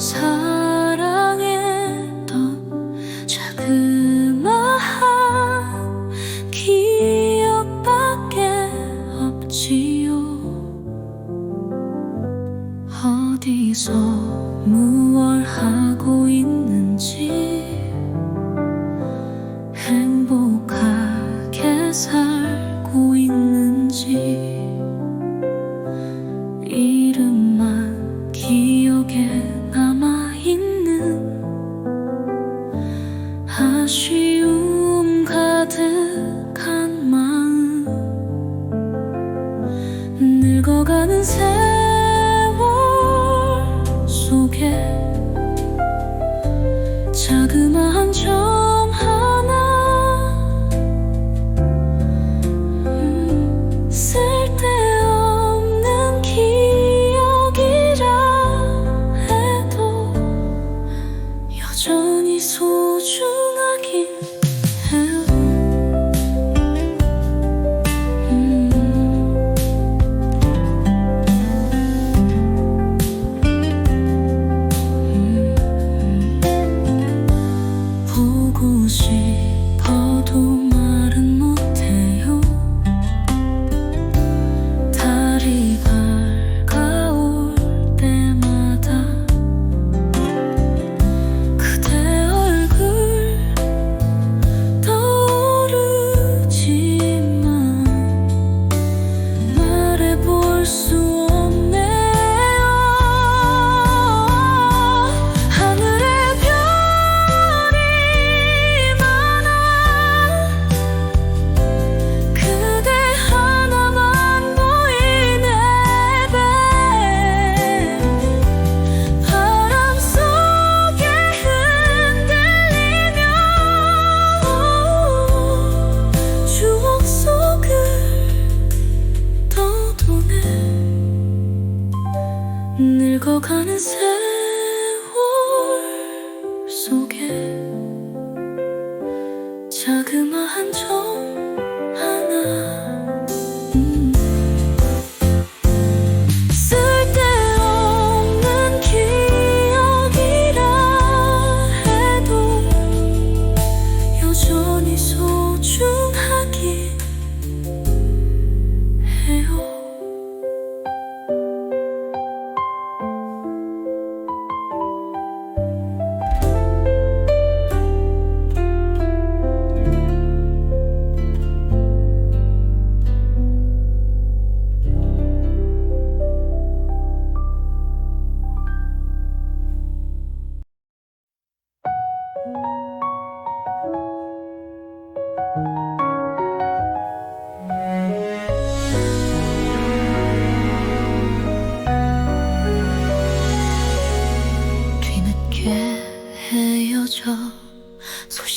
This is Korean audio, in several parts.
사랑했던 자그마한 기억밖에 없지요. 어디서 무얼 하고 있는지 행복하게 살고 있는지 曾经。 늙어가는 세월 속에 자그마한 점 하나 음. 쓸데없는 기억이라 해도 여전히 소중하기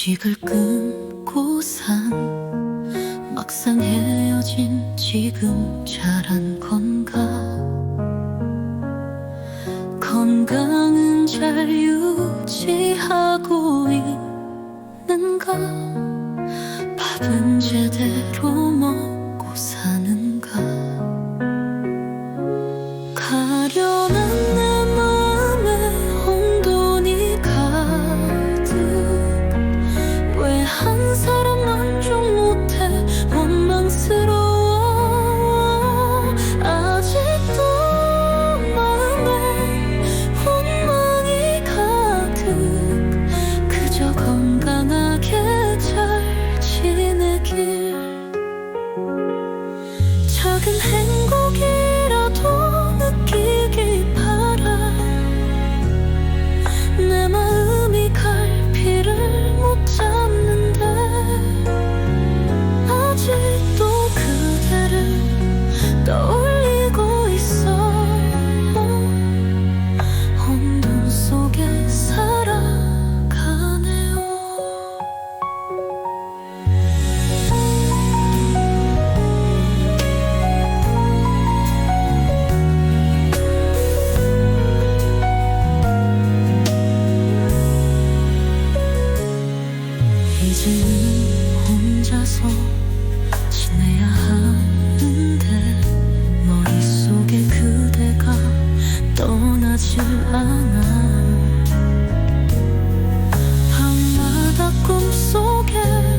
식을 끊고 산 막상 헤어진 지금 잘한 건가? 건강은 잘 유지하고 있는가? 밥은 제대로 변하지 않아. 밤마다 꿈속에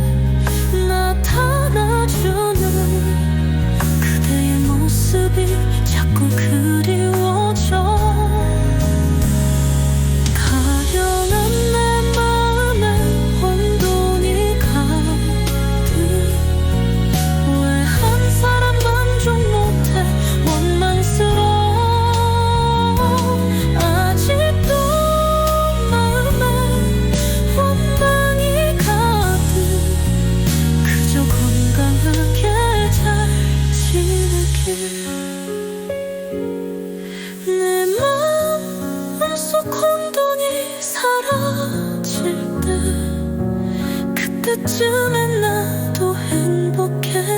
몰라도 행복해.